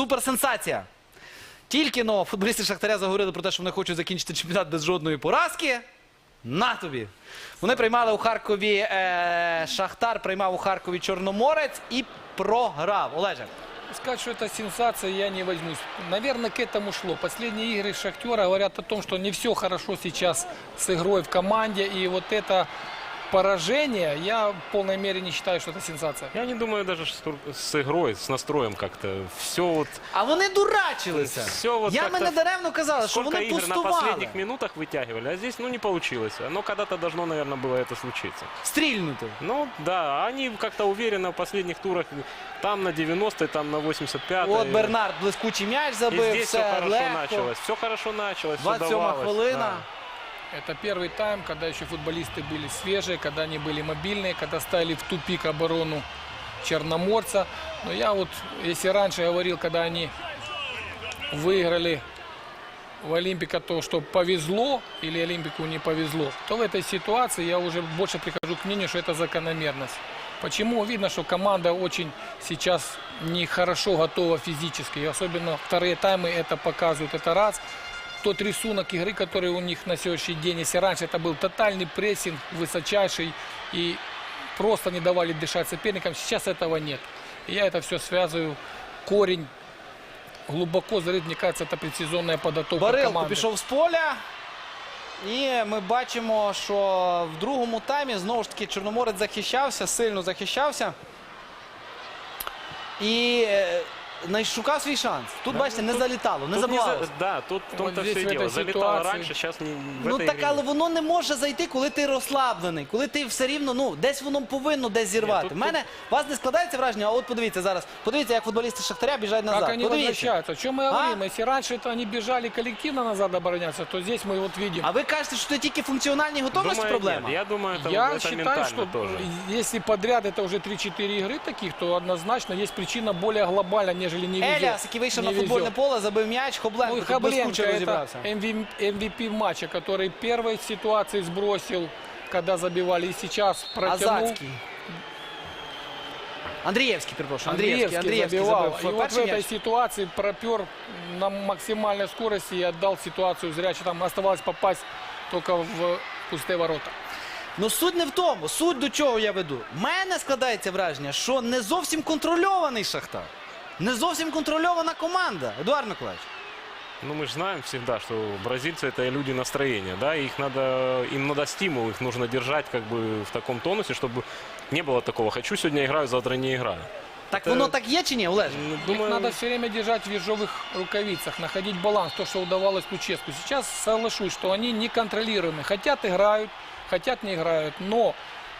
суперсенсація. Тільки но футболісти Шахтаря заговорили про те, що вони хочуть закінчити чемпіонат без жодної поразки. На тобі. Вони приймали у Харкові е, Шахтар, приймав у Харкові Чорноморець і програв. Олеже. Сказать, что это сенсация, я не возьмусь. Наверное, к этому шло. Последние игры Шахтера говорят о том, что не все хорошо сейчас с игрой в команде. И вот это поражение, я в полной мере не считаю, что это сенсация. Я не думаю даже что с тур- с игрой, с настроем как-то. Все вот... А вони дурачилися. Всьо от Я як-то- мене даремно казали, що Сколько вони игр на пустували. последних минутах вытягивали, а здесь, ну, не получилось. Но когда-то должно, наверное, было это случиться. Стрільнути. Ну, да, они как-то уверенно в последних турах, там на 90 там на 85 От Бернард блискучий м'яч И забив, здесь все все хорошо легко. началось. Все хорошо началось, все 27 давалось. хвилина. да. Это первый тайм, когда еще футболисты были свежие, когда они были мобильные, когда ставили в тупик оборону Черноморца. Но я вот, если раньше говорил, когда они выиграли у Олимпика то, что повезло или Олимпику не повезло, то в этой ситуации я уже больше прихожу к мнению, что это закономерность. Почему? Видно, что команда очень сейчас нехорошо готова физически. И особенно вторые таймы это показывают. Это раз. Тот рисунок игры, который у них на сегодняшний день, если раньше это был тотальный прессинг, высочайший, и просто не давали дышать соперникам, сейчас этого нет. И я это все связываю. Корень глубоко зарыт, мне кажется, это предсезонная подготовка Барилко команды. пішов з поля. І ми бачимо, що в другому таймі знову ж таки Чорноморець захищався, сильно захищався. І е, най- шукав свій шанс. Тут, бачите, не тут- залітало, не Тут не забивалося. за- Да, тут в том-то Вот здесь все в этой дело. Залетало ситуации- раньше, сейчас не в Ну этой так, игре але нет. воно не може зайти, коли ти розслаблений, коли ти все рівно, ну, десь воно повинно десь зірвати. тут- В мене у вас не складається враження, а от подивіться зараз. Подивіться, як футболісти Шахтаря біжать назад. Как они подивіться. возвращаются? О чем мы А? говорим? Если раньше это они бежали коллективно назад обороняться, то здесь мы вот видим. А ви кажете, що це тільки функціональні готовності Думаю, проблема? нет. Я думаю, это, Я это считаю, ментально что тоже. если подряд это уже 3-4 игры таких, то однозначно есть причина более глобальная, нежели не везет. Еліас, який вийшов Не на футбольне везет. поле, забив м'яч, Хобленко Ну и тут Хабленко блискуче это розібрався. MV MVP матча, который первой ситуации сбросил, когда забивали, и сейчас протянул. Азацький. Андрієвський, перепрошую. Андрієвський, Андрієвський Андрієвський забивал. забив И вот в перший этой м'яч. ситуации пропер на максимальной скорости и отдал ситуацию зряче. Там оставалось попасть только в пустые ворота. Ну суть не в тому. Суть до чого я веду. В мене складається враження, що не зовсім контрольований Шахтар. Не зовсім контрольована команда. Едуард Миколаївич. Ну, мы же знаем всегда, что бразильцы это люди настроения, да, и их надо, им надо стимул, их нужно держать как бы в таком тонусе, чтобы не было такого, хочу сегодня играю, завтра не играю. Так Це- воно так є чи ні, Олеж? Ну, Их Думаю, надо все время держать в ежовых рукавицах, находить баланс, то, что удавалось Луческу. Сейчас соглашусь, что они неконтролируемы. Хотят играют, хотят не играют, но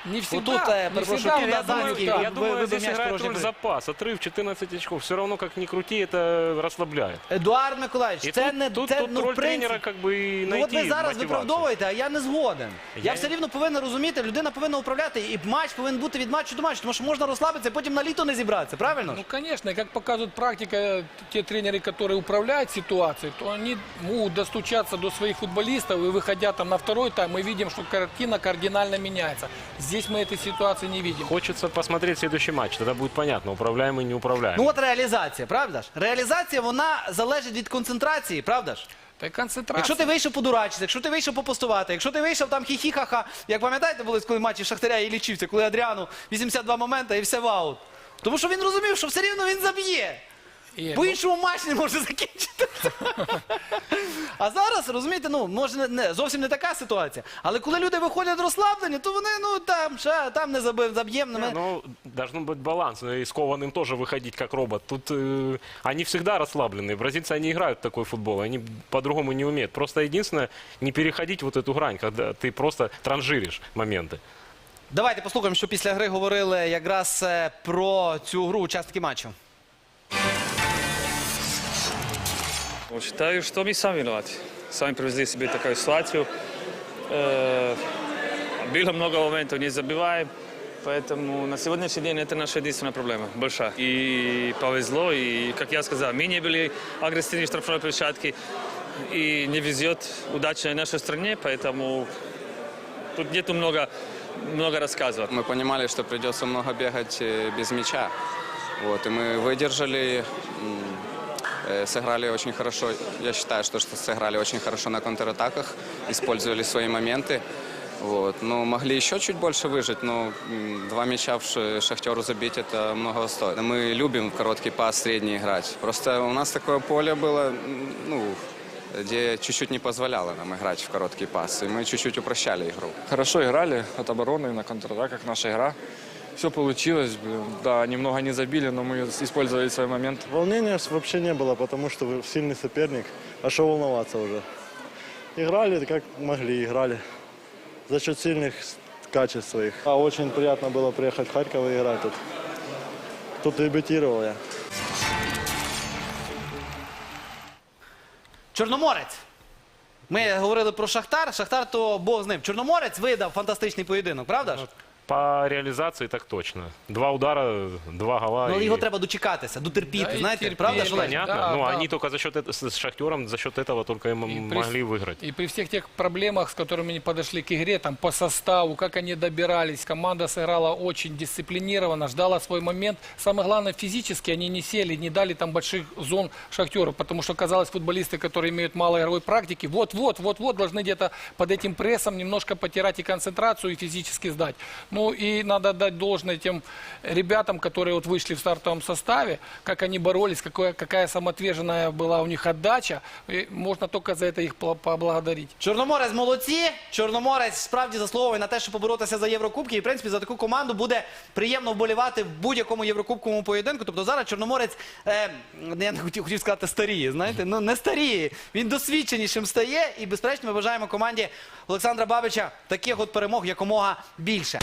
не всегда, тут, э, не перепрошую, всегда тут у я нас думаю, будет и- так. я вы- думаю, вы бы здесь мяч играет порожней роль были. запас. Отрыв 14 очков. Все равно, как ни крути, это расслабляет. Едуард Миколаївич, И це тут, не тут, це, тут ну, роль в принципі, тренера как бы и Ну от найти ви зараз мотивацию. виправдовуєте, а я не згоден. Я, Я- все рівно повинен розуміти, людина повинна управляти, і матч повинен бути від матчу до матчу, тому що можна розслабитися, а потім на літо не зібратися, правильно? Ну, конечно, и как показывает практика, те тренеры, которые управляют ситуацией, то они могут достучаться до своих футболистов, и выходя там на второй тайм, мы видим, что картина кардинально меняется. Здесь мы этой ситуации не видим. Хочется посмотреть следующий матч, тогда будет понятно, управляемый, неуправляемый. Ну от реалізація, правда ж? Реалізація вона залежить від концентрації, правда ж? Да и концентрация. Якщо ти вийшов подурачитися, якщо ти вийшов попостувати, якщо ти вийшов там хі-хі-ха-ха, як пам'ятаєте, були коли матчі Шахтаря і Лічівця, коли Адріану 82 моменти і все в аут. Тому що він розумів, що все рівно він заб'є. И, По-іншому матч не може закінчити. А зараз, розумієте, ну, може не, не, зовсім не така ситуація. Але коли люди виходять розслаблені, то вони, ну там, ще, там не забив, заб'ємо. Не, Ми... ну, должен быть баланс. И скованным тоже выходить как робот. Тут э, они всегда расслабленные. Бразильцы, они играют в такой футбол. Они по-другому не умеют. Просто единственное, не переходить вот эту грань, когда ты просто транжиришь моменты. Давайте послухаємо, що після гри говорили якраз е, про цю гру учасники матчу. Ну, Считаю, что мы сами виноваты. Сами привезли себе такую ситуацию. Э, Было много моментов, не забиваем. Поэтому на сегодняшний день это наша единственная проблема, большая. И повезло, и, как я сказал, мы не были агрессивны в штрафной площадке. И не везет удача на нашей стране, поэтому тут нету много, много рассказывать. Мы понимали, что придется много бегать э, без мяча. Вот, и мы выдержали. М, Э, Сыграли очень хорошо, я считаю, что, что сыграли очень хорошо на контратаках, использовали свои моменты. Вот. Но могли еще чуть больше выжить, но м, два мяча в Ш- Шахтеру забить это много стоит. Мы любим в короткий пас средний играть. Просто у нас такое поле было, м, ну, где чуть-чуть не позволяло нам играть в короткий пас, и мы чуть-чуть упрощали игру. Хорошо играли от обороны на контратаках наша игра. Все получилось. блин. Да, немного не забили, но мы использовали свой момент. Волнения ж вообще не было, потому что вы сильный соперник. А что волноваться уже? Играли как могли, играли. За счет сильных с- качеств своих. А очень приятно было приехать в Харьков и играть тут. Тут дебютировал я. Чорноморець. Ми говорили про Шахтар. Шахтар то Бог з ним. Чорноморець видав фантастичний поєдинок, правда ж? По реализации так точно. Два удара, два гола. Ну, але и- його треба дочекатися, дотерпіти. Да, і знаєте, терпіти. правда ж, Олег? Понятно. Да, ну, да. они только за счет этого, с Шахтером, за счет этого только и м- И при- могли выиграть. И при всех тех проблемах, с которыми они подошли к игре, там по составу, как они добирались, команда сыграла очень дисциплинированно, ждала свой момент. Самое главное, физически они не сели, не дали там больших зон шахтеру, потому что казалось, футболисты, которые имеют мало игровой практики, вот-вот, вот-вот должны где-то под этим прессом немножко потирать и концентрацию, и физически сдать. Ну и надо дать должное тем ребятам, которые вот вышли в стартовом составе, как они боролись, какая, какая самоотверженная была у них отдача. И можно только за это их пла- поблагодарить. Чорноморець молодці. Чорноморець справді заслуговує на те, щоб поборотися за Єврокубки. І, в принципі, за таку команду буде приємно вболівати в будь-якому Єврокубковому поєдинку. Тобто зараз Чорноморець, е, я не хотів, хотів сказати старіє, знаєте, ну не старіє. Він досвідченішим стає. І, безперечно, ми бажаємо команді Олександра Бабича таких от перемог якомога більше.